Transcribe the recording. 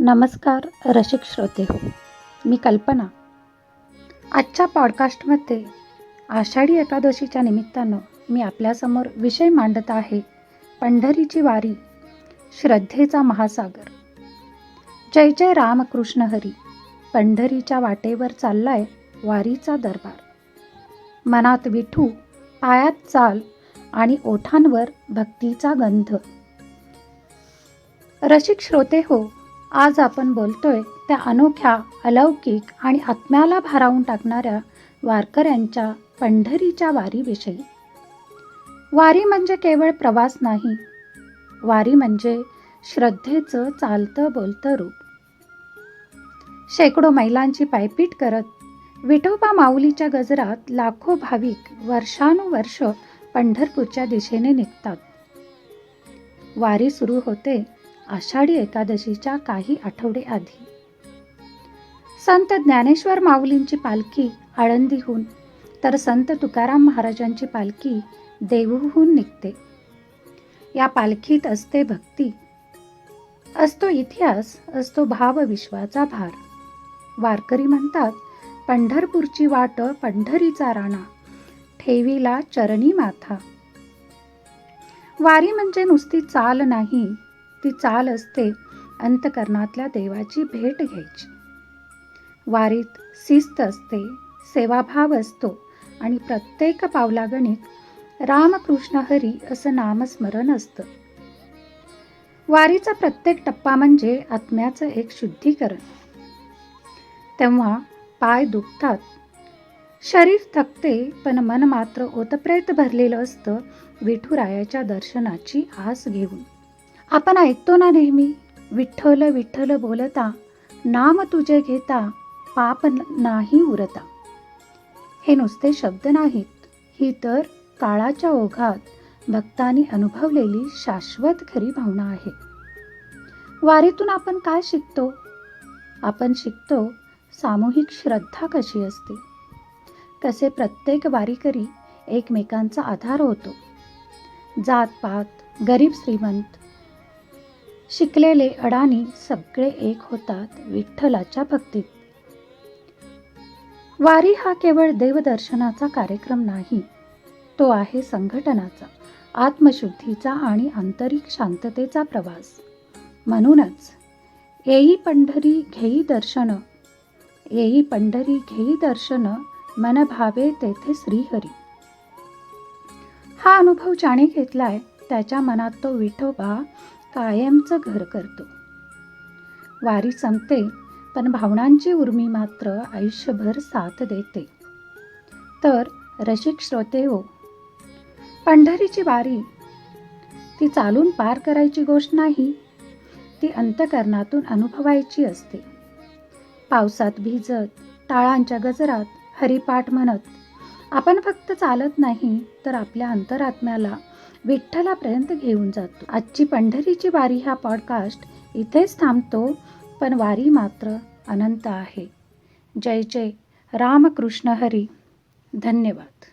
नमस्कार रसिक श्रोते. हो मी कल्पना. आजच्या पॉडकास्टमध्ये आषाढी एकादशीच्या निमित्तानं मी आपल्यासमोर विषय मांडत आहे पंढरीची वारी श्रद्धेचा महासागर. जय जय रामकृष्ण हरी. पंढरीच्या वाटेवर चाललाय वारीचा दरबार. मनात विठू पायात चाल आणि ओठांवर भक्तीचा गंध. रसिक श्रोते हो आज आपण बोलतोय त्या अनोख्या अलौकिक आणि आत्म्याला भारावून टाकणाऱ्या वारकऱ्यांच्या पंढरीच्या वारीविषयी. वारी म्हणजे केवळ प्रवास नाही वारी म्हणजे श्रद्धेचं चालतं बोलतं रूप. शेकडो मैलांची पायपीट करत विठोबा माऊलीच्या गजरात लाखो भाविक वर्षानुवर्ष पंढरपूरच्या दिशेने निघतात. वारी सुरू होते आषाढी एकादशीच्या काही आठवडे आधी. संत ज्ञानेश्वर माऊलींची पालखी आळंदीहून तर संत तुकाराम महाराजांची पालखी देहूहून निघते. या पालखीत असते भक्ती. असतो इतिहास असतो भावविश्वाचा भार. वारकरी म्हणतात पंढरपूरची वाट पंढरीचा राणा ठेवीला चरणी माथा. वारी म्हणजे नुसती चाल नाही ती चाल असते अंतकरणातल्या देवाची भेट घ्यायची. वारीत शिस्त असते सेवाभाव असतो आणि प्रत्येक पावलागणिक रामकृष्ण हरी असं नामस्मरण असतं. वारीचा प्रत्येक टप्पा म्हणजे आत्म्याचं एक शुद्धीकरण. तेव्हा पाय दुखतात. शरीर थकते पण मन मात्र ओतप्रेत भरलेलं असतं विठुरायाच्या दर्शनाची आस घेऊन. आपण ऐकतो ना नेहमी विठ्ठल विठ्ठल बोलता नाम तुझे घेता पाप नाही उरता. हे नुसते शब्द नाहीत. ही तर काळाच्या ओघात भक्तांनी अनुभवलेली शाश्वत खरी भावना आहे. वारीतून आपण काय शिकतो? आपण शिकतो सामूहिक श्रद्धा कशी असते? कसे प्रत्येक वारीकरी एकमेकांचा आधार होतो? जातपात गरीब श्रीमंत शिकलेले अडाणी सगळे एक होतात विठ्ठलाच्या भक्तीत. वारी हा केवळ देवदर्शनाचा कार्यक्रम नाही तो आहे संघटनाचा आत्मशुद्धीचा आणि आंतरिक शांततेचा प्रवास. म्हणूनच येई पंढरी घेई दर्शन येई पंढरी घेई दर्शन मन भावे तेथे श्रीहरी. हा अनुभव ज्याने घेतलाय त्याच्या मनात तो विठोबा कायमचं घर करतो. वारी संपते पण भावनांची उर्मी मात्र आयुष्यभर साथ देते. तर रसिक श्रोते हो पंढरीची वारी ती चालून पार करायची गोष्ट नाही ती अंतकरणातून अनुभवायची असते. पावसात भिजत टाळांच्या गजरात हरिपाठ म्हणत आपण फक्त चालत नाही तर आपल्या अंतरात्म्याला विठ्ठलापर्यंत घेऊन जातो. आजची पंढरीची वारी हा पॉडकास्ट इथेच थांबतो पण वारी मात्र अनंत आहे. जय जय. रामकृष्ण हरी. धन्यवाद.